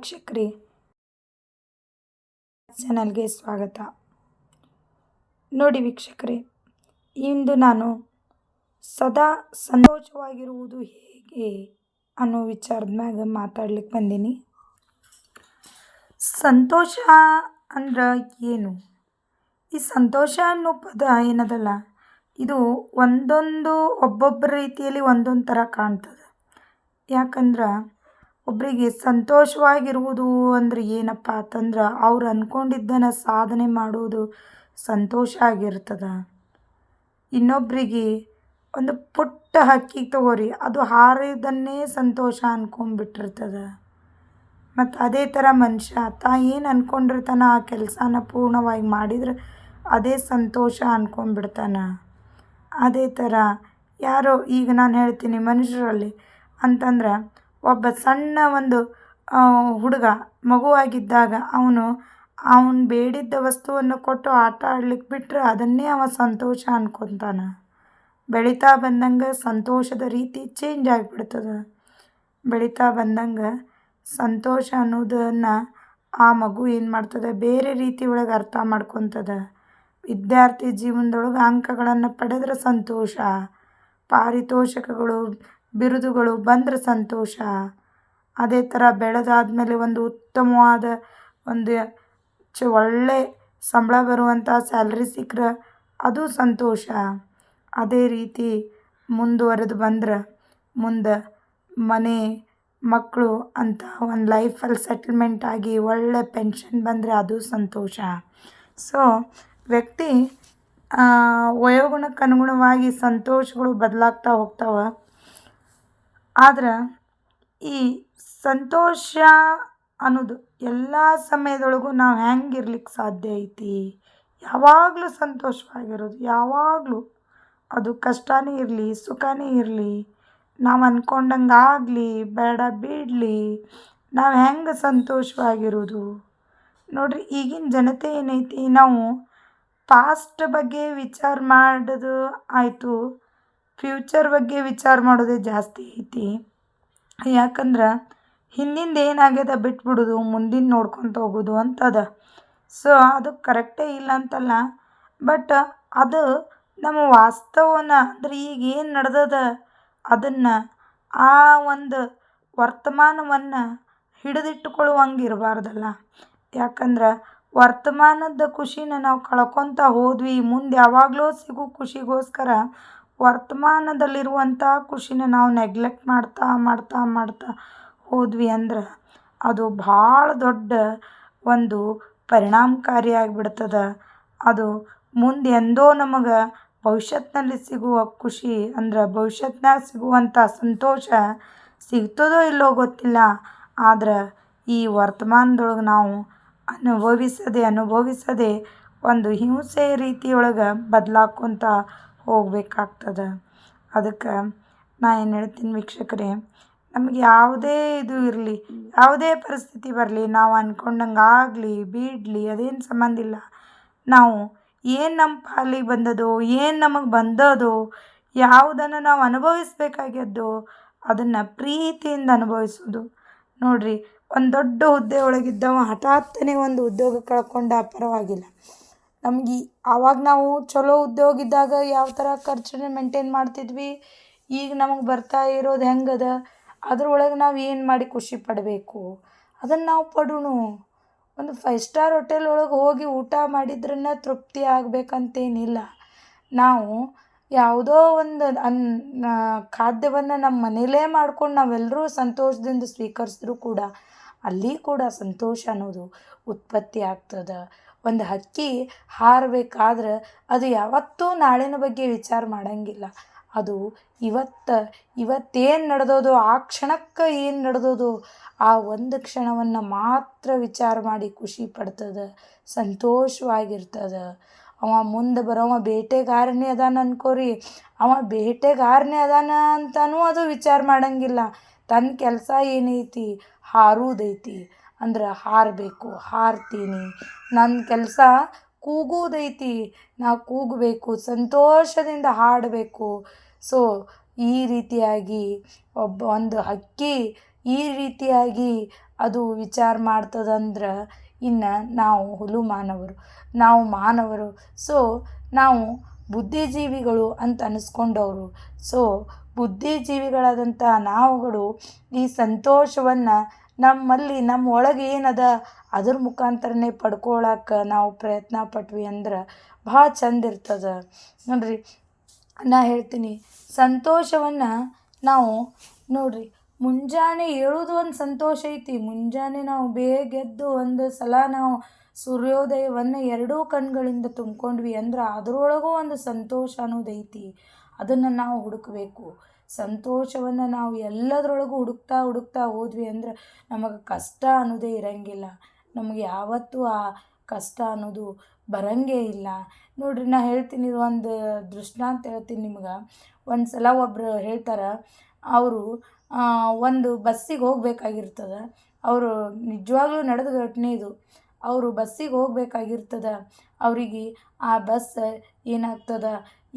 ವೀಕ್ಷಕರೇ. ಚಾನಲ್ಗೆ ಸ್ವಾಗತ. ನೋಡಿ ವೀಕ್ಷಕರೇ, ಇಂದು ನಾನು ಸದಾ ಸಂತೋಷವಾಗಿರುವುದು ಹೇಗೆ ಅನ್ನೋ ವಿಚಾರದ ಮ್ಯಾಗ ಮಾತಾಡ್ಲಿಕ್ಕೆ ಬಂದೀನಿ. ಸಂತೋಷ ಅಂದ್ರೆ ಏನು? ಈ ಸಂತೋಷ ಅನ್ನೋ ಪದ ಏನದಲ್ಲ, ಇದು ಒಂದೊಂದು ಒಬ್ಬೊಬ್ಬರ ರೀತಿಯಲ್ಲಿ ಒಂದೊಂದು ಥರ ಕಾಣ್ತದೆ. ಯಾಕಂದ್ರೆ ಒಬ್ಬರಿಗೆ ಸಂತೋಷವಾಗಿರುವುದು ಅಂದ್ರೆ ಏನಪ್ಪ ಅಂತಂದ್ರೆ ಅವ್ರು ಅಂದ್ಕೊಂಡಿದ್ದನ್ನು ಸಾಧನೆ ಮಾಡುವುದು ಸಂತೋಷ ಆಗಿರ್ತದೆ. ಇನ್ನೊಬ್ಬರಿಗೆ ಒಂದು ಪುಟ್ಟ ಹಕ್ಕಿ ತಗೋರಿ, ಅದು ಹಾರಿದ್ದನ್ನೇ ಸಂತೋಷ ಅಂದ್ಕೊಂಡ್ಬಿಟ್ಟಿರ್ತದೆ ಮತ್ತು ಅದೇ ಥರ ಮನುಷ್ಯ, ತಾ ಏನು ಅಂದ್ಕೊಂಡಿರ್ತಾನೆ ಆ ಕೆಲಸನ ಪೂರ್ಣವಾಗಿ ಮಾಡಿದ್ರೆ ಅದೇ ಸಂತೋಷ ಅಂದ್ಕೊಂಡ್ಬಿಡ್ತಾನೆ ಅದೇ ಥರ ಯಾರೋ, ಈಗ ನಾನು ಹೇಳ್ತೀನಿ ಮನುಷ್ಯರಲ್ಲಿ ಅಂತಂದ್ರೆ ಒಬ್ಬ ಸಣ್ಣ ಒಂದು ಹುಡುಗ ಮಗುವಾಗಿದ್ದಾಗ ಅವನು ಅವನು ಬೇಡಿದ್ದ ವಸ್ತುವನ್ನು ಕೊಟ್ಟು ಆಟ ಆಡ್ಲಿಕ್ಕೆ ಬಿಟ್ಟರೆ ಅದನ್ನೇ ಅವ ಸಂತೋಷ ಅನ್ಕೊತಾನೆ. ಬೆಳೀತಾ ಬಂದಂಗೆ ಸಂತೋಷದ ರೀತಿ ಚೇಂಜ್ ಆಗಿಬಿಡ್ತದೆ. ಬೆಳೀತಾ ಬಂದಂಗೆ ಸಂತೋಷ ಅನ್ನೋದನ್ನು ಆ ಮಗು ಏನು ಮಾಡ್ತದೆ? ಬೇರೆ ರೀತಿ ಒಳಗೆ ಅರ್ಥ ಮಾಡ್ಕೊತದ. ವಿದ್ಯಾರ್ಥಿ ಜೀವನದೊಳಗೆ ಅಂಕಗಳನ್ನು ಪಡೆದ್ರೆ ಸಂತೋಷ. ಪಾರಿತೋಷಕಗಳು ಬಿರುದುಗಳು ಬಂದರೆ ಸಂತೋಷ. ಅದೇ ಥರ ಬೆಳೆದಾದ್ಮೇಲೆ ಒಂದು ಉತ್ತಮವಾದ ಒಂದು ಚ ಒಳ್ಳೆ ಸಂಬಳ ಬರುವಂಥ ಸ್ಯಾಲ್ರಿ ಸಿಕ್ಕರೆ ಅದು ಸಂತೋಷ. ಅದೇ ರೀತಿ ಮುಂದುವರೆದು ಬಂದ್ರೆ ಮುಂದೆ ಮನೆ ಮಕ್ಕಳು ಅಂತ ಒಂದು ಲೈಫಲ್ಲಿ ಸೆಟ್ಲ್ಮೆಂಟ್ ಆಗಿ ಒಳ್ಳೆ ಪೆನ್ಷನ್ ಬಂದರೆ ಅದು ಸಂತೋಷ. ಸೊ ವ್ಯಕ್ತಿ ವಯೋಗುಣಕ್ಕನುಗುಣವಾಗಿ ಸಂತೋಷಗಳು ಬದಲಾಗ್ತಾ ಹೋಗ್ತಾವೆ. ಆದ್ರೆ ಈ ಸಂತೋಷ ಅನ್ನೋದು ಎಲ್ಲ ಸಮಯದೊಳಗೂ ನಾವು ಹೆಂಗೆ ಇರ್ಲಿಕ್ಕೆ ಸಾಧ್ಯ ಐತಿ? ಯಾವಾಗಲೂ ಸಂತೋಷವಾಗಿರೋದು, ಯಾವಾಗಲೂ ಅದು ಕಷ್ಟನೇ ಇರಲಿ, ಸುಖನೇ ಇರಲಿ, ನಾವು ಅಂದ್ಕೊಂಡಂಗೆ ಆಗಲಿ, ಬೇಡ ಬಿಡಲಿ ನಾವು ಹೆಂಗೆ ಸಂತೋಷವಾಗಿರೋದು? ನೋಡ್ರಿ, ಈಗಿನ ಜನತೆ ಏನೈತಿ, ನಾವು ಪಾಸ್ಟ್ ಬಗ್ಗೆ ವಿಚಾರ ಮಾಡೋದು ಆಯಿತು. ಫ್ಯೂಚರ್ ಬಗ್ಗೆ ವಿಚಾರ ಮಾಡೋದೇ ಜಾಸ್ತಿ ಐತಿ. ಯಾಕಂದ್ರೆ ಹಿಂದಿಂದ ಏನಾಗ್ಯದ ಬಿಟ್ಬಿಡೋದು, ಮುಂದಿನ ನೋಡ್ಕೊತ ಹೋಗೋದು ಅಂತದ. ಸೊ ಅದು ಕರೆಕ್ಟೇ ಇಲ್ಲ ಅಂತಲ್ಲ. ಬಟ್ ಅದು ನಮ್ಮ ವಾಸ್ತವನ, ಅಂದ್ರೆ ಈಗ ಏನು ನಡೆದದ, ಅದನ್ನು ಆ ಒಂದು ವರ್ತಮಾನವನ್ನು ಹಿಡಿದಿಟ್ಟುಕೊಳ್ಳುವಂಗೆ ಇರಬಾರ್ದಲ್ಲ ಯಾಕಂದ್ರೆ ವರ್ತಮಾನದ ಖುಷಿನ ನಾವು ಕಳ್ಕೊತ ಹೋದ್ವಿ, ಮುಂದೆ ಯಾವಾಗಲೂ ಸಿಗೋ ಖುಷಿಗೋಸ್ಕರ ವರ್ತಮಾನದಲ್ಲಿರುವಂಥ ಖುಷಿನ ನಾವು ನೆಗ್ಲೆಕ್ಟ್ ಮಾಡ್ತಾ ಮಾಡ್ತಾ ಮಾಡ್ತಾ ಹೋದ್ವಿ ಅಂದ್ರೆ ಅದು ಭಾಳ ದೊಡ್ಡ ಒಂದು ಪರಿಣಾಮಕಾರಿ ಆಗಿಬಿಡ್ತದೆ. ಅದು ಮುಂದೆ ಎಂದೋ ನಮಗೆ ಭವಿಷ್ಯತ್ನಲ್ಲಿ ಸಿಗುವ ಖುಷಿ ಅಂದ್ರೆ ಭವಿಷ್ಯತ್ನಾಗ ಸಿಗುವಂಥ ಸಂತೋಷ ಸಿಗ್ತದೋ ಇಲ್ಲೋ ಗೊತ್ತಿಲ್ಲ. ಆದ್ರೆ ಈ ವರ್ತಮಾನದೊಳಗೆ ನಾವು ಅನುಭವಿಸದೆ ಅನುಭವಿಸದೆ ಒಂದು ಹಿಂಸೆ ರೀತಿಯೊಳಗೆ ಬದಲಾಗ್ಕೊತ ಹೋಗಬೇಕಾಗ್ತದೆ. ಅದಕ್ಕೆ ನಾ ಏನು ಹೇಳ್ತೀನಿ ವೀಕ್ಷಕರೇ, ನಮಗೆ ಯಾವುದೇ ಇದು ಇರಲಿ, ಯಾವುದೇ ಪರಿಸ್ಥಿತಿ ಬರಲಿ, ನಾವು ಅಂದ್ಕೊಂಡಂಗೆ ಆಗಲಿ ಬಿಡಲಿ ಅದೇನು ಸಂಬಂಧ ಇಲ್ಲ. ನಾವು ಏನು ನಮ್ಮ ಪಾಲಿಗೆ ಬಂದದೋ, ಏನು ನಮಗೆ ಬಂದದೋ, ಯಾವುದನ್ನು ನಾವು ಅನುಭವಿಸ್ಬೇಕಾಗ್ಯದೋ ಅದನ್ನು ಪ್ರೀತಿಯಿಂದ ಅನುಭವಿಸೋದು. ನೋಡಿರಿ, ಒಂದು ದೊಡ್ಡ ಹುದ್ದೆ ಒಳಗಿದ್ದವ ಹಠಾತ್ತನೇ ಒಂದು ಉದ್ಯೋಗ ಕಳ್ಕೊಂಡ ಪರವಾಗಿಲ್ಲ. ನಮ್ಗೆ ಆವಾಗ ನಾವು ಚಲೋ ಉದ್ಯೋಗ ಇದ್ದಾಗ ಯಾವ ಥರ ಖರ್ಚನ್ನ ಮೇಂಟೈನ್ ಮಾಡ್ತಿದ್ವಿ. ಈಗ ನಮಗೆ ಬರ್ತಾ ಇರೋದು ಹೆಂಗದ? ಅದ್ರೊಳಗೆ ನಾವು ಏನು ಮಾಡಿ ಖುಷಿ ಪಡಬೇಕು? ಅದನ್ನು ನಾವು ಪಡೋಣ. ಒಂದು ಫೈವ್ ಸ್ಟಾರ್ ಹೋಟೆಲ್ ಒಳಗೆ ಹೋಗಿ ಊಟ ಮಾಡಿದ್ರನ್ನ ತೃಪ್ತಿ ಆಗಬೇಕಂತೇನಿಲ್ಲ. ನಾವು ಯಾವುದೋ ಒಂದು ಅನ್ ಖಾದ್ಯವನ್ನು ನಮ್ಮ ಮನೇಲೇ ಮಾಡ್ಕೊಂಡು ನಾವೆಲ್ಲರೂ ಸಂತೋಷದಿಂದ ಸ್ವೀಕರಿಸಿದ್ರು ಕೂಡ ಅಲ್ಲಿ ಕೂಡ ಸಂತೋಷ ಅನ್ನೋದು ಉತ್ಪತ್ತಿ ಆಗ್ತದೆ. ಒಂದು ಹಕ್ಕಿ ಹಾರಬೇಕಾದ್ರೆ ಅದು ಯಾವತ್ತೂ ನಾಳಿನ ಬಗ್ಗೆ ವಿಚಾರ ಮಾಡೋಂಗಿಲ್ಲ. ಅದು ಇವತ್ತು, ಇವತ್ತೇನು ನಡೆದೋದು, ಆ ಕ್ಷಣಕ್ಕೆ ಏನು ನಡೆದೋದು, ಆ ಒಂದು ಕ್ಷಣವನ್ನು ಮಾತ್ರ ವಿಚಾರ ಮಾಡಿ ಖುಷಿ ಪಡ್ತದೆ, ಸಂತೋಷವಾಗಿರ್ತದೆ. ಅವ ಮುಂದೆ ಬರೋವ ಬೇಟೆಗಾರನೇ ಅದಾನ ಅನ್ಕೋರಿ, ಅವ ಬೇಟೆಗಾರನೇ ಅದಾನ ಅಂತನೂ ಅದು ವಿಚಾರ ಮಾಡೋಂಗಿಲ್ಲ. ತನ್ನ ಕೆಲಸ ಏನೈತಿ? ಹಾರೋದೈತಿ. ಅಂದ್ರೆ ಹಾರಬೇಕು, ಹಾರ್ತೀನಿ. ನನ್ನ ಕೆಲಸ ಕೂಗೋದೈತಿ. ನಾ ಕೂಗಬೇಕು, ಸಂತೋಷದಿಂದ ಹಾಡಬೇಕು. ಸೊ, ಈ ರೀತಿಯಾಗಿ ಒಬ್ಬ ಒಂದು ಹಕ್ಕಿ ಈ ರೀತಿಯಾಗಿ ಅದು ವಿಚಾರ ಮಾಡ್ತದಂದ್ರೆ ಇನ್ನು ನಾವು ಹುಲು ಮಾನವರು, ನಾವು ಮಾನವರು. ಸೊ, ನಾವು ಬುದ್ಧಿಜೀವಿಗಳು ಅಂತ ಅನಿಸ್ಕೊಂಡವರು. ಸೊ ಬುದ್ಧಿಜೀವಿಗಳಾದಂಥ ನಾವುಗಳು ಈ ಸಂತೋಷವನ್ನು ನಮ್ಮಲ್ಲಿ ನಮ್ಮ ಒಳಗೆ ಏನದ? ಅದ್ರ ಮುಖಾಂತರನೇ ಪಡ್ಕೊಳಕ್ಕೆ ನಾವು ಪ್ರಯತ್ನ ಪಟ್ವಿ ಅಂದ್ರೆ ಭಾಳ ಚಂದ ಇರ್ತದೆ. ನೋಡಿರಿ, ನಾ ಹೇಳ್ತೀನಿ. ಸಂತೋಷವನ್ನು ನಾವು, ನೋಡಿರಿ, ಮುಂಜಾನೆ ಏಳೋದು ಒಂದು ಸಂತೋಷ ಐತಿ. ಮುಂಜಾನೆ ನಾವು ಬೇಗ ಎದ್ದು ಒಂದು ಸಲ ನಾವು ಸೂರ್ಯೋದಯವನ್ನು ಎರಡೂ ಕಣ್ಗಳಿಂದ ತುಂಬ್ಕೊಂಡ್ವಿ ಅಂದ್ರೆ ಅದರೊಳಗೂ ಒಂದು ಸಂತೋಷ ಅನ್ನೋದೈತಿ ಅದನ್ನು ನಾವು ಹುಡುಕಬೇಕು. ಸಂತೋಷವನ್ನು ನಾವು ಎಲ್ಲದರೊಳಗೂ ಹುಡುಕ್ತಾ ಹುಡುಕ್ತಾ ಹೋದ್ವಿ ಅಂದ್ರೆ ನಮಗೆ ಕಷ್ಟ ಅನ್ನೋದೇ ಇರಂಗಿಲ್ಲ. ನಮಗೆ ಯಾವತ್ತೂ ಆ ಕಷ್ಟ ಅನ್ನೋದು ಬರಂಗೇ ಇಲ್ಲ. ನೋಡ್ರಿ, ನಾ ಹೇಳ್ತೀನಿ ಇದು ಒಂದು ದೃಷ್ಟಾಂತ ಹೇಳ್ತೀನಿ ನಿಮ್ಗೆ. ಒಂದು ಸಲ ಒಬ್ಬರು ಹೇಳ್ತಾರೆ, ಅವರು ಒಂದು ಬಸ್ಸಿಗೆ ಹೋಗ್ಬೇಕಾಗಿರ್ತದೆ. ಅವರು ನಿಜವಾಗ್ಲೂ ನಡೆದ ಘಟನೆ ಇದು. ಅವರು ಬಸ್ಸಿಗೆ ಹೋಗ್ಬೇಕಾಗಿರ್ತದೆ. ಅವರಿಗೆ ಆ ಬಸ್ ಏನಾಗ್ತದೆ?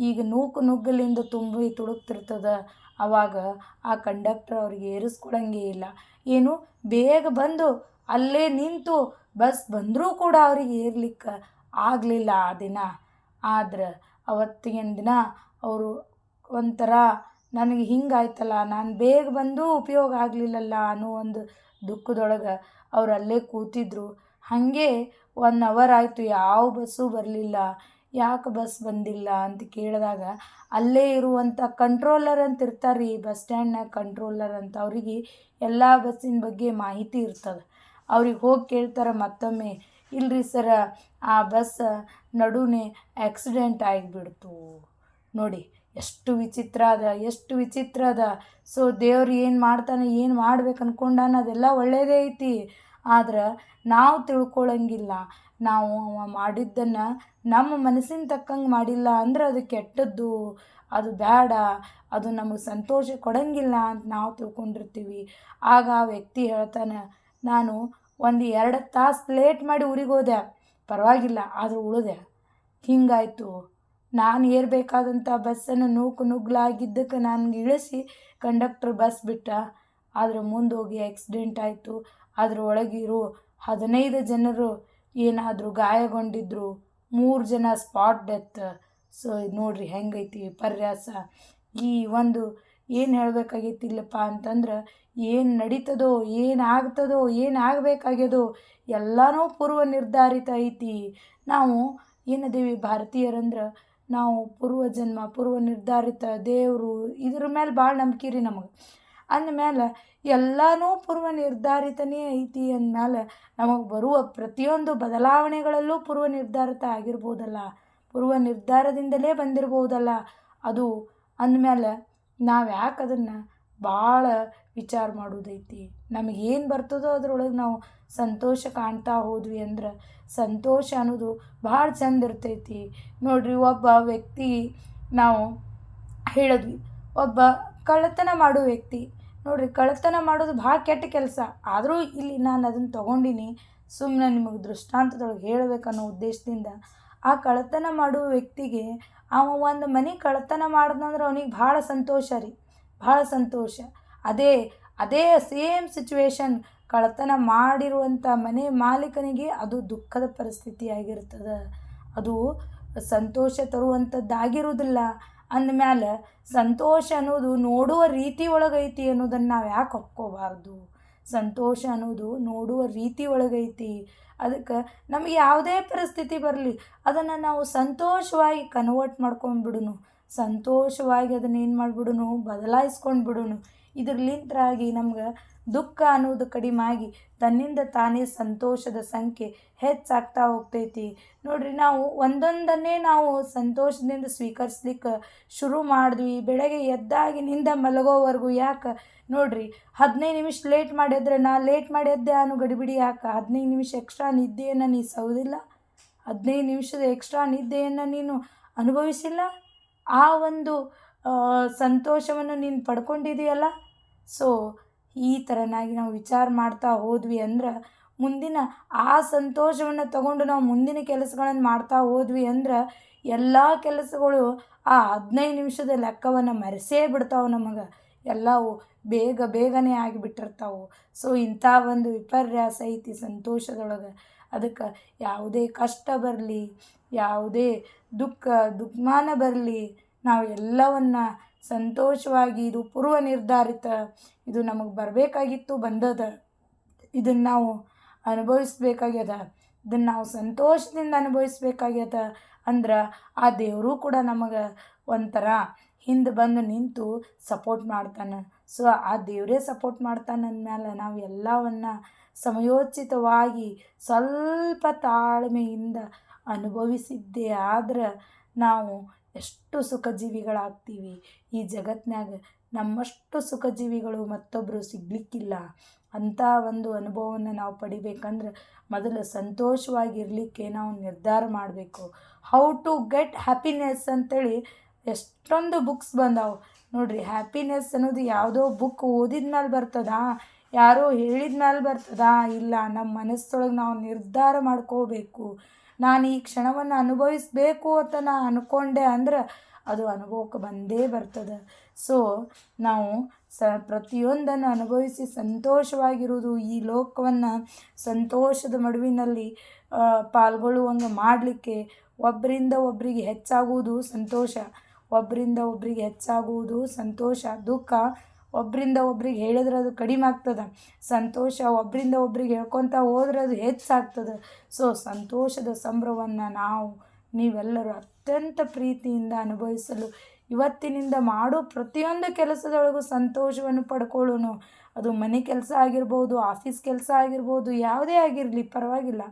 ಈಗ ನೂಕು ನುಗ್ಗಲಿಂದ ತುಂಬಿ ತುಳುಕ್ತಿರ್ತದೆ. ಆವಾಗ ಆ ಕಂಡಕ್ಟರ್ ಅವ್ರಿಗೆ ಏರಿಸ್ಕೊಡಂಗೆ ಇಲ್ಲ. ಏನು, ಬೇಗ ಬಂದು ಅಲ್ಲೇ ನಿಂತು ಬಸ್ ಬಂದರೂ ಕೂಡ ಅವ್ರಿಗೆ ಏರ್ಲಿಕ್ಕೆ ಆಗಲಿಲ್ಲ ಆ ದಿನ. ಆದ್ರೆ ಅವತ್ತಿನ ದಿನ ಅವರು ಒಂಥರ, ನನಗೆ ಹಿಂಗಾಯ್ತಲ್ಲ, ನಾನು ಬೇಗ ಬಂದು ಉಪಯೋಗ ಆಗಲಿಲ್ಲಲ್ಲ ಅನ್ನೋ ಒಂದು ದುಃಖದೊಳಗೆ ಅವ್ರು ಅಲ್ಲೇ ಕೂತಿದ್ರು. ಹಾಗೆ ಒನ್ ಅವರ್ ಆಯಿತು, ಯಾವ ಬಸ್ಸು ಬರಲಿಲ್ಲ. ಯಾಕೆ ಬಸ್ ಬಂದಿಲ್ಲ ಅಂತ ಕೇಳಿದಾಗ, ಅಲ್ಲೇ ಇರುವಂಥ ಕಂಟ್ರೋಲರ್ ಅಂತ ಇರ್ತಾರೆ ರೀ ಬಸ್ ಸ್ಟ್ಯಾಂಡ್ನಾಗ ಕಂಟ್ರೋಲರ್ ಅಂತ, ಅವರಿಗೆ ಎಲ್ಲ ಬಸ್ಸಿನ ಬಗ್ಗೆ ಮಾಹಿತಿ ಇರ್ತದೆ. ಅವ್ರಿಗೆ ಹೋಗಿ ಕೇಳ್ತಾರೆ ಮತ್ತೊಮ್ಮೆ, ಇಲ್ರಿ ಸರ ಆ ಬಸ್ ನಡುವೆ ಆಕ್ಸಿಡೆಂಟ್ ಆಗಿಬಿಡ್ತು. ನೋಡಿ, ಎಷ್ಟು ವಿಚಿತ್ರ ಅದ, ಎಷ್ಟು ವಿಚಿತ್ರ ಅದ. ಸೊ ದೇವ್ರು ಏನು ಮಾಡ್ತಾನೆ, ಏನು ಮಾಡ್ಬೇಕು ಅನ್ಕೊಂಡಾನ ಅದೆಲ್ಲ ಒಳ್ಳೆಯದೇ ಐತಿ. ಆದ್ರೆ, ನಾವು ತಿಳ್ಕೊಳಂಗಿಲ್ಲ. ನಾವು ಅವ ಮಾಡಿದ್ದನ್ನು ನಮ್ಮ ಮನಸ್ಸಿನ ತಕ್ಕಂಗೆ ಮಾಡಿಲ್ಲ ಅಂದ್ರೆ ಅದು ಕೆಟ್ಟದ್ದು, ಅದು ಬೇಡ ಅದು ನಮಗೆ ಸಂತೋಷ ಕೊಡಂಗಿಲ್ಲ ಅಂತ ನಾವು ತಿಳ್ಕೊಂಡಿರ್ತೀವಿ. ಆಗ ಆ ವ್ಯಕ್ತಿ ಹೇಳ್ತಾನೆ, ನಾನು ಒಂದು ಎರಡು ತಾಸು ಲೇಟ್ ಮಾಡಿ ಊರಿಗೆ ಹೋದೆ. ಪರವಾಗಿಲ್ಲ, ಆದರೂ ಉಳಿದೆ. ಹಿಂಗಾಯಿತು. ನಾನು ಏರಬೇಕಾದಂಥ ಬಸ್ಸನ್ನು ನೂಕು ನುಗ್ಲಾಗಿದ್ದಕ್ಕೆ ನನಗೆ ಇಳಿಸಿ ಕಂಡಕ್ಟ್ರ್ ಬಸ್ ಬಿಟ್ಟ. ಆದರೆ ಮುಂದೋಗಿ ಆಕ್ಸಿಡೆಂಟ್ ಆಯಿತು. ಅದ್ರ ಒಳಗಿರೋ. ಹದಿನೈದು ಜನರು ಏನಾದರೂ ಗಾಯಗೊಂಡಿದ್ರು, ಮೂರು ಜನ ಸ್ಪಾಟ್ ಡೆತ್ ಸೊ ನೋಡಿರಿ ಹೆಂಗೈತಿ ಪರ್ಯಾಸ ಈ ಒಂದು ಏನು ಹೇಳಬೇಕಾಗೈತಿಲ್ಲಪ್ಪ ಅಂತಂದ್ರೆ ಏನು ನಡೀತದೋ, ಏನು ಆಗ್ತದೋ, ಏನು ಆಗಬೇಕಾಗ್ಯದೋ ಎಲ್ಲನೂ ಪೂರ್ವ ನಿರ್ಧಾರಿತ ಐತಿ. ನಾವು ಏನದೀವಿ ಭಾರತೀಯರಂದ್ರೆ ನಾವು ಪೂರ್ವ ಜನ್ಮ ಪೂರ್ವ ನಿರ್ಧಾರಿತ ದೇವರು ಇದ್ರ ಮೇಲೆ ಭಾಳ ನಂಬಿಕೆ ರೀ ನಮಗೆ. ಅಂದಮೇಲೆ ಎಲ್ಲನೂ ಪೂರ್ವ ನಿರ್ಧಾರಿತನೇ ಐತಿ ಅಂದಮೇಲೆ ನಮಗೆ ಬರುವ ಪ್ರತಿಯೊಂದು ಬದಲಾವಣೆಗಳಲ್ಲೂ ಪೂರ್ವ ನಿರ್ಧಾರಿತ ಆಗಿರ್ಬೋದಲ್ಲ. ಪೂರ್ವ ನಿರ್ಧಾರದಿಂದಲೇ ಬಂದಿರ್ಬೋದಲ್ಲ. ಅದು ಅಂದಮೇಲೆ ನಾವು ಯಾಕೆ ಅದನ್ನು ಭಾಳ ವಿಚಾರ ಮಾಡೋದೈತಿ. ನಮಗೇನು ಬರ್ತದೋ ಅದ್ರೊಳಗೆ ನಾವು ಸಂತೋಷ ಕಾಣ್ತಾ ಹೋದ್ವಿ ಅಂದ್ರೆ ಸಂತೋಷ ಅನ್ನೋದು ಭಾಳ ಚಂದ ಇರ್ತೈತಿ. ನೋಡ್ರಿ, ಒಬ್ಬ ವ್ಯಕ್ತಿ ನಾವು ಹೇಳಿದ್ವಿ, ಒಬ್ಬ ಕಳ್ಳತನ ಮಾಡೋ ವ್ಯಕ್ತಿ. ನೋಡಿರಿ, ಕಳ್ಳತನ ಮಾಡೋದು ಭಾಳ ಕೆಟ್ಟ ಕೆಲಸ. ಆದರೂ ಇಲ್ಲಿ ನಾನು ಅದನ್ನು ತೊಗೊಂಡಿನಿ. ಸುಮ್ಮನೆ ನಿಮಗೆ ದೃಷ್ಟಾಂತದೊಳಗೆ ಹೇಳಬೇಕನ್ನೋ ಉದ್ದೇಶದಿಂದ ಆ ಕಳ್ಳತನ ಮಾಡುವ ವ್ಯಕ್ತಿಗೆ ಅವ ಒಂದು ಮನೆ ಕಳ್ಳತನ ಮಾಡಿದ್ನಂದ್ರೆ ಅವನಿಗೆ ಭಾಳ ಸಂತೋಷ ರೀ. ಭಾಳ ಸಂತೋಷ. ಅದೇ ಅದೇ ಸೇಮ್ ಸಿಚುವೇಶನ್ ಕಳ್ಳತನ ಮಾಡಿರುವಂಥ ಮನೆ ಮಾಲೀಕನಿಗೆ ಅದು ದುಃಖದ ಪರಿಸ್ಥಿತಿ ಆಗಿರ್ತದೆ. ಅದು ಸಂತೋಷ ತರುವಂಥದ್ದಾಗಿರೋದಿಲ್ಲ ಅಂದಮ್ಯಾಲೆ ಸಂತೋಷ ಅನ್ನೋದು ನೋಡುವ ರೀತಿ ಒಳಗೈತಿ ಅನ್ನೋದನ್ನು ನಾವು ಯಾಕೆ ಒಪ್ಕೋಬಾರ್ದು? ಸಂತೋಷ ಅನ್ನೋದು ನೋಡುವ ರೀತಿ ಒಳಗೈತಿ. ಅದಕ್ಕೆ ನಮಗೆ ಯಾವುದೇ ಪರಿಸ್ಥಿತಿ ಬರಲಿ, ಅದನ್ನು ನಾವು ಸಂತೋಷವಾಗಿ ಕನ್ವರ್ಟ್ ಮಾಡ್ಕೊಂಡ್ಬಿಡುನು ಸಂತೋಷವಾಗಿ ಅದನ್ನು ಏನು ಮಾಡಿಬಿಡುನು? ಬದಲಾಯಿಸ್ಕೊಂಡು ಬಿಡುನು. ಇದ್ರಲಿಂತ್ರಾಗಿ ನಮ್ಗೆ ದುಃಖ ಅನ್ನೋದು ಕಡಿಮೆ ತನ್ನಿಂದ ತಾನೇ ಸಂತೋಷದ ಸಂಖ್ಯೆ ಹೆಚ್ಚಾಗ್ತಾ ಹೋಗ್ತೈತಿ. ನೋಡ್ರಿ, ನಾವು ಒಂದೊಂದನ್ನೇ ನಾವು ಸಂತೋಷದಿಂದ ಸ್ವೀಕರಿಸ್ಲಿಕ್ಕೆ ಶುರು ಮಾಡಿದ್ವಿ. ಬೆಳಗ್ಗೆ ಎದ್ದಾಗಿನಿಂದ ಮಲಗೋವರೆಗೂ ಯಾಕೆ? ನೋಡ್ರಿ, ಹದಿನೈದು ನಿಮಿಷ ಲೇಟ್ ಮಾಡಿದ್ರೆ ನಾ ಲೇಟ್ ಮಾಡಿದ್ದೆ ಅನು ಗಡಿಬಿಡಿ ಯಾಕೆ? ಹದಿನೈದು ನಿಮಿಷ ಎಕ್ಸ್ಟ್ರಾ ನಿದ್ದೆಯನ್ನು ನೀ ಸೌದಿಲ್ಲ? ಹದಿನೈದು ನಿಮಿಷದ ಎಕ್ಸ್ಟ್ರಾ ನಿದ್ದೆಯನ್ನು ನೀನು ಅನುಭವಿಸಿಲ್ಲ? ಆ ಒಂದು ಸಂತೋಷವನ್ನು ನೀನು ಪಡ್ಕೊಂಡಿದೆಯಲ್ಲ ಸೊ ಈ ಥರನಾಗಿ ನಾವು ವಿಚಾರ ಮಾಡ್ತಾ ಹೋದ್ವಿ ಅಂದ್ರೆ ಮುಂದಿನ ಆ ಸಂತೋಷವನ್ನು ತಗೊಂಡು ನಾವು ಮುಂದಿನ ಕೆಲಸಗಳನ್ನು ಮಾಡ್ತಾ ಹೋದ್ವಿ ಅಂದ್ರೆ ಎಲ್ಲ ಕೆಲಸಗಳು ಆ ಹದಿನೈದು ನಿಮಿಷದ ಲೆಕ್ಕವನ್ನು ಮರೆಸೇ ಬಿಡ್ತಾವೆ ನಮಗೆ. ಎಲ್ಲವೂ ಬೇಗ ಬೇಗನೆ ಆಗಿಬಿಟ್ಟಿರ್ತಾವೆ. ಸೊ ಇಂಥ ಒಂದು ವಿಪರ್ಯಾಸ ಐತಿ ಸಂತೋಷದೊಳಗೆ. ಅದಕ್ಕೆ ಯಾವುದೇ ಕಷ್ಟ ಬರಲಿ, ಯಾವುದೇ ದುಃಖ, ದುಗ್ಮಾನ ಬರಲಿ ನಾವು ಎಲ್ಲವನ್ನು ಸಂತೋಷವಾಗಿ ಇದು ಪೂರ್ವ ನಿರ್ಧಾರಿತ ಇದು ನಮಗೆ ಬರಬೇಕಾಗಿತ್ತು, ಬಂದದ. ಇದನ್ನು ನಾವು ಅನುಭವಿಸ್ಬೇಕಾಗ್ಯದ. ಇದನ್ನು ನಾವು ಸಂತೋಷದಿಂದ ಅನುಭವಿಸ್ಬೇಕಾಗ್ಯದ ಅಂದ್ರೆ ಆ ದೇವರು ಕೂಡ ನಮಗೆ ಒಂಥರ ಹಿಂದೆ ಬಂದು ನಿಂತು ಸಪೋರ್ಟ್ ಮಾಡ್ತಾನೆ. ಸೊ, ಆ ದೇವರೇ ಸಪೋರ್ಟ್ ಮಾಡ್ತಾನೆ ಅಂದಮೇಲೆ ನಾವು ಎಲ್ಲವನ್ನು ಸಮಯೋಚಿತವಾಗಿ ಸ್ವಲ್ಪ ತಾಳ್ಮೆಯಿಂದ ಅನುಭವಿಸಿದ್ದೇ ಆದ್ರೆ ನಾವು ಎಷ್ಟು ಸುಖಜೀವಿಗಳಾಗ್ತೀವಿ. ಈ ಜಗತ್ತಿನಾಗ ನಮ್ಮಷ್ಟು ಸುಖಜೀವಿಗಳು ಮತ್ತೊಬ್ಬರು ಸಿಗಲಿಕ್ಕಿಲ್ಲ. ಅಂಥ ಒಂದು ಅನುಭವವನ್ನು ನಾವು ಪಡಿಬೇಕಂದ್ರೆ ಮೊದಲು ಸಂತೋಷವಾಗಿರಲಿಕ್ಕೆ ನಾವು ನಿರ್ಧಾರ ಮಾಡಬೇಕು. ಹೌ ಟು ಗೆಟ್ ಹ್ಯಾಪಿನೆಸ್ ಅಂತೇಳಿ ಎಷ್ಟೊಂದು ಬುಕ್ಸ್ ಬಂದಾವೆ. ನೋಡಿರಿ ಹ್ಯಾಪಿನೆಸ್ ಅನ್ನೋದು ಯಾವುದೋ ಬುಕ್ ಓದಿದ ಮೇಲೆ ಬರ್ತದಾ? ಯಾರೋ ಹೇಳಿದ ಮೇಲೆ ಬರ್ತದಾ? ಇಲ್ಲ ನಮ್ಮ ಮನಸ್ಸೊಳಗೆ ನಾವು ನಿರ್ಧಾರ ಮಾಡ್ಕೋಬೇಕು. ನಾನು ಈ ಕ್ಷಣವನ್ನು ಅನುಭವಿಸಬೇಕು ಅಂತ ನಾ ಅಂದ್ಕೊಂಡೆ ಅಂದ್ರೆ ಅದು ಅನುಭವಕ್ಕೆ ಬಂದೇ ಬರ್ತದೆ. ಸೊ ನಾವು ಸ ಪ್ರತಿಯೊಂದನ್ನು ಅನುಭವಿಸಿ ಸಂತೋಷವಾಗಿರುವುದು ಈ ಲೋಕವನ್ನು ಸಂತೋಷದ ಮಡುವಿನಲ್ಲಿ ಪಾಲ್ಗೊಳ್ಳುವಂಗೆ ಮಾಡಲಿಕ್ಕೆ ಒಬ್ಬರಿಂದ ಒಬ್ಬರಿಗೆ ಹೆಚ್ಚಾಗುವುದು ಸಂತೋಷ. ಒಬ್ಬರಿಂದ ಒಬ್ಬರಿಗೆ ಹೆಚ್ಚಾಗುವುದು ಸಂತೋಷ, ದುಃಖ. ಒಬ್ಬರಿಂದ ಒಬ್ರಿಗೆ ಹೇಳಿದ್ರೆ ಅದು ಕಡಿಮೆ ಆಗ್ತದೆ. ಸಂತೋಷ ಒಬ್ಬರಿಂದ ಒಬ್ರಿಗೆ ಹೇಳ್ಕೊತ ಹೋದ್ರೆ ಅದು ಹೆಚ್ಚಾಗ್ತದೆ ಸೊ ಸಂತೋಷದ ಸಂಭ್ರಮವನ್ನು ನಾವು, ನೀವೆಲ್ಲರೂ ಅತ್ಯಂತ ಪ್ರೀತಿಯಿಂದ ಅನುಭವಿಸಲು, ಇವತ್ತಿನಿಂದ ಮಾಡೋ ಪ್ರತಿಯೊಂದು ಕೆಲಸದೊಳಗೂ ಸಂತೋಷವನ್ನು ಪಡ್ಕೊಳ್ಳೋಣ ಅದು ಮನೆ ಕೆಲಸ ಆಗಿರ್ಬೋದು, ಆಫೀಸ್ ಕೆಲಸ ಆಗಿರ್ಬೋದು, ಯಾವುದೇ ಆಗಿರಲಿ, ಪರವಾಗಿಲ್ಲ.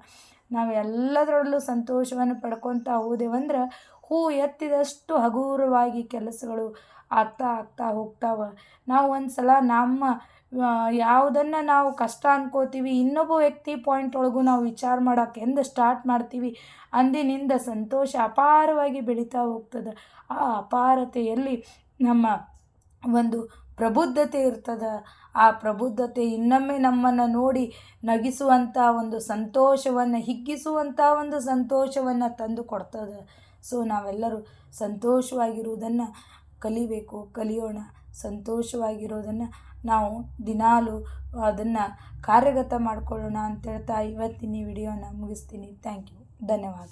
ನಾವು ಎಲ್ಲದರಲ್ಲೂ ಸಂತೋಷವನ್ನು ಪಡ್ಕೊತಾ ಹೋದೆವಂದ್ರೆ ಹೂ ಎತ್ತಿದಷ್ಟು ಹಗುರವಾಗಿ ಕೆಲಸಗಳು ಆಗ್ತಾ ಆಗ್ತಾ ಹೋಗ್ತಾವೆ. ನಾವು ಒಂದು ಸಲ ನಮ್ಮ ಯಾವುದನ್ನು ನಾವು ಕಷ್ಟ ಅನ್ಕೋತೀವಿ, ಇನ್ನೊಬ್ಬ ವ್ಯಕ್ತಿ ಪಾಯಿಂಟ್ ಒಳಗೂ ನಾವು ವಿಚಾರ ಮಾಡೋಕೆ ಎಂದು ಸ್ಟಾರ್ಟ್ ಮಾಡ್ತೀವಿ, ಅಂದಿನಿಂದ ಸಂತೋಷ ಅಪಾರವಾಗಿ ಬೆಳೀತಾ ಹೋಗ್ತದೆ. ಆ ಅಪಾರತೆಯಲ್ಲಿ ನಮ್ಮ ಒಂದು ಪ್ರಬುದ್ಧತೆ ಇರ್ತದೆ. ಆ ಪ್ರಬುದ್ಧತೆ ಇನ್ನೊಮ್ಮೆ ನಮ್ಮನ್ನು ನೋಡಿ ನಗಿಸುವಂಥ ಒಂದು ಸಂತೋಷವನ್ನು ಹಿಗ್ಗಿಸುವಂಥ ಒಂದು ಸಂತೋಷವನ್ನು ತಂದು ಕೊಡ್ತದೆ. ಸೊ ನಾವೆಲ್ಲರೂ ಸಂತೋಷವಾಗಿರುವುದನ್ನು ಕಲಿಬೇಕು, ಕಲಿಯೋಣ. ಸಂತೋಷವಾಗಿರೋದನ್ನು ನಾವು ದಿನಾಲೂ ಅದನ್ನು ಕಾರ್ಯಗತ ಮಾಡಿಕೊಳ್ಳೋಣ ಅಂತ ಹೇಳ್ತಾ ಇವತ್ತಿನ ವಿಡಿಯೋನ ಮುಗಿಸ್ತೀನಿ. ಥ್ಯಾಂಕ್ ಯು ಧನ್ಯವಾದ.